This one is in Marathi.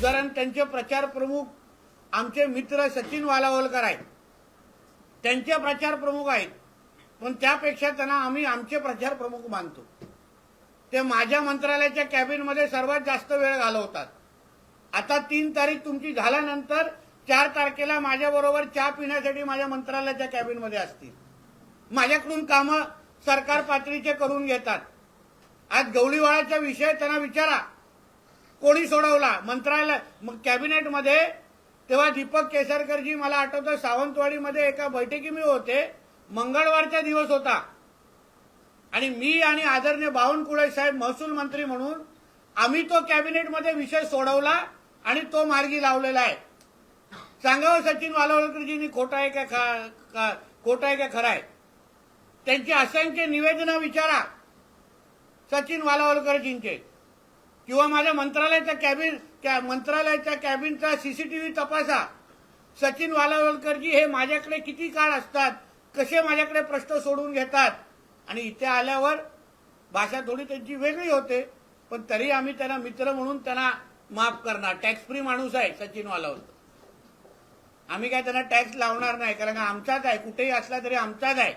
उदाहरण त्यांचे प्रचार प्रमुख आमचे मित्र सचिन वालावलकर आहेत. त्यांचे प्रचार प्रमुख आहेत. पण त्यापेक्षा त्यांना आम्ही आमचे प्रचार प्रमुख मानतो. ते माझ्या मंत्रालयाच्या कॅबिनमध्ये सर्वात जास्त वेळ घालवतात. आता तीन तारीख तुमची झाल्यानंतर चार तारखेला माझ्याबरोबर चहा पिण्यासाठी माझ्या मंत्रालयाच्या कॅबिनमध्ये असतील. माझ्याकडून कामं सरकार पातळीचे करून घेतात. आज गवळीवाळाचा विषय त्यांना विचारा. कोणी सोडवला? मंत्रालय मग कॅबिनेटमध्ये तेव्हा दीपक केसरकरजी मला आठवतं सावंतवाडीमध्ये एका बैठकी मी होते. मंगळवारचा दिवस होता. आणि मी आणि आदरणीय बावनकुळे साहेब महसूल मंत्री म्हणून आम्ही तो कॅबिनेटमध्ये विषय सोडवला आणि तो मार्गी लावलेला आहे. सांगावं सचिन वालावलकरजींनी खोटा आहे का खा- का खोटा आहे का खरा आहे? त्यांची असंख्य निवेदनं विचारा सचिन वालावलकरजींचे किंवा माझ्या मंत्रालयाच्या कॅबिन कॅ मंत्रालयाच्या कॅबिनचा सीसीटीव्ही तपासा. सचिन वालावलकरजी हे माझ्याकडे किती काळ असतात? कसे माझ्याकडे प्रश्न सोडून घेतात? आणि इथे आल्यावर भाषा थोडी त्यांची वेगळी होते पण तरी आम्ही त्यांना मित्र म्हणून त्यांना माफ करणार. टॅक्स फ्री माणूस आहे सचिन वालावलकर. आम्ही काय त्यांना टॅक्स लावणार नाही कारण आमचाच आहे. कुठेही असला तरी आमचाच आहे.